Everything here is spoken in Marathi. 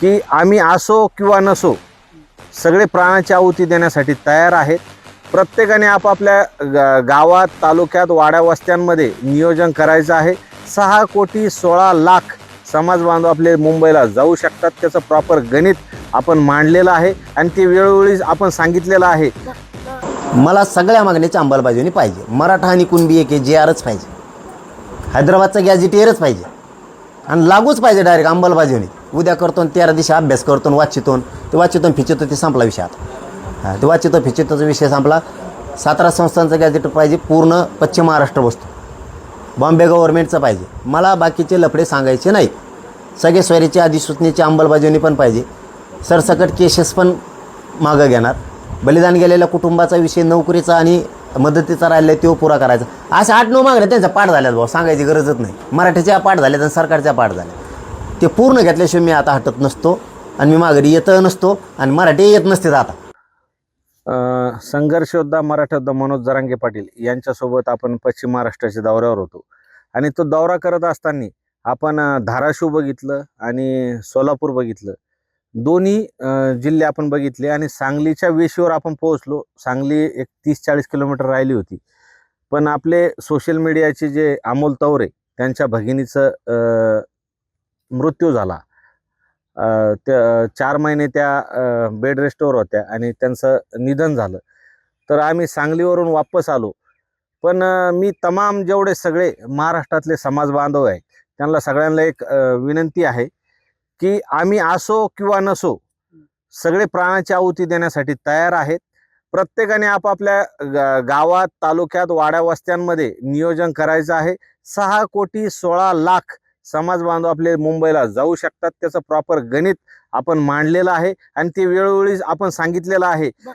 की आम्ही असो किंवा नसो सगळे प्राणाची आहुती देण्यासाठी तयार आहेत. प्रत्येकाने आपापल्या ग गावात तालुक्यात वाड्या वस्त्यांमध्ये नियोजन करायचं आहे. सहा कोटी सोळा लाख समाज बांधव आपले मुंबईला जाऊ शकतात. त्याचं प्रॉपर गणित आपण मांडलेलं आहे आणि ते वेळोवेळी आपण सांगितलेलं आहे. मला सगळ्या मागण्याची अंमलबजावणी पाहिजे. मराठा आणि कुणबी एक जे आरच पाहिजे. हैदराबादचा गॅजेटियरच पाहिजे. आणि लागूच पाहिजे डायरेक्ट अंमलबजावणी. उद्या करतो आणि तेरा दिवशी अभ्यास करतो वाचितून वाचितो ते वाचितो फिचितो ते संपला विषय आता. हां ते वाचितो फिचितोचा विषय संपला. सातारा संस्थांचं गॅजेट पाहिजे पूर्ण पश्चिम महाराष्ट्र बसतो बॉम्बे गव्हर्नमेंटचं पाहिजे. मला बाकीचे लफडे सांगायचे नाही. सगळे स्वैरीच्या अधिसूचनेची अंमलबजावणी पण पाहिजे. सरसकट केसेस पण मागं घेणार. बलिदान गेलेल्या कुटुंबाचा विषय नोकरीचा आणि मदतीचा राहिला तो पुरा करायचा. असं आठ नऊ मागण्या त्यांचा पाठ झाल्यात भाऊ सांगायची गरजच नाही. मराठीच्या पाठ झाल्यात आणि सरकारच्या पाठ झाल्या ते पूर्ण घेतल्याशिवाय मी आता हटत नसतो आणि मी माघारी येत नसतो आणि मराठी येत नसते आता. अ, संघर्ष मराठा मनोज जरांगे पाटील यांच्यासोबत आपण पश्चिम महाराष्ट्राच्या दौऱ्यावर होतो. आणि तो दौरा करत असताना आपण धाराशिव बघितलं आणि सोलापूर बघितलं. दोन्ही जिल्हे आपण बघितले आणि सांगलीच्या वेशीवर आपण पोहोचलो. सांगली एक तीस चाळीस किलोमीटर राहिली होती. पण आपले सोशल मीडियाचे जे अमोल तवरे त्यांच्या भगिनीचं मृत्यू झाला. त्या चार महिने त्या बेड रेस्टवर होत्या आणि त्यांचं निधन झालं. तर आम्ही सांगलीवरून वापस आलो. पण मी तमाम जेवढे सगळे महाराष्ट्रातले समाज बांधव आहे त्यांना सगळ्यांना एक विनंती आहे की आम्ही असो किंवा नसो सगळे प्राणाची आहुती देण्यासाठी तयार आहेत. प्रत्येकाने आपापल्या गा- गावात तालुक्यात वाड्या वस्त्यांमध्ये नियोजन करायचं आहे. सहा कोटी सोळा लाख समाज बांधव आपले मुंबईला जाऊ शकतात. त्याचं प्रॉपर गणित आपण मांडलेलं आहे. आणि ते वेळोवेळी आपण सांगितलेलं आहे.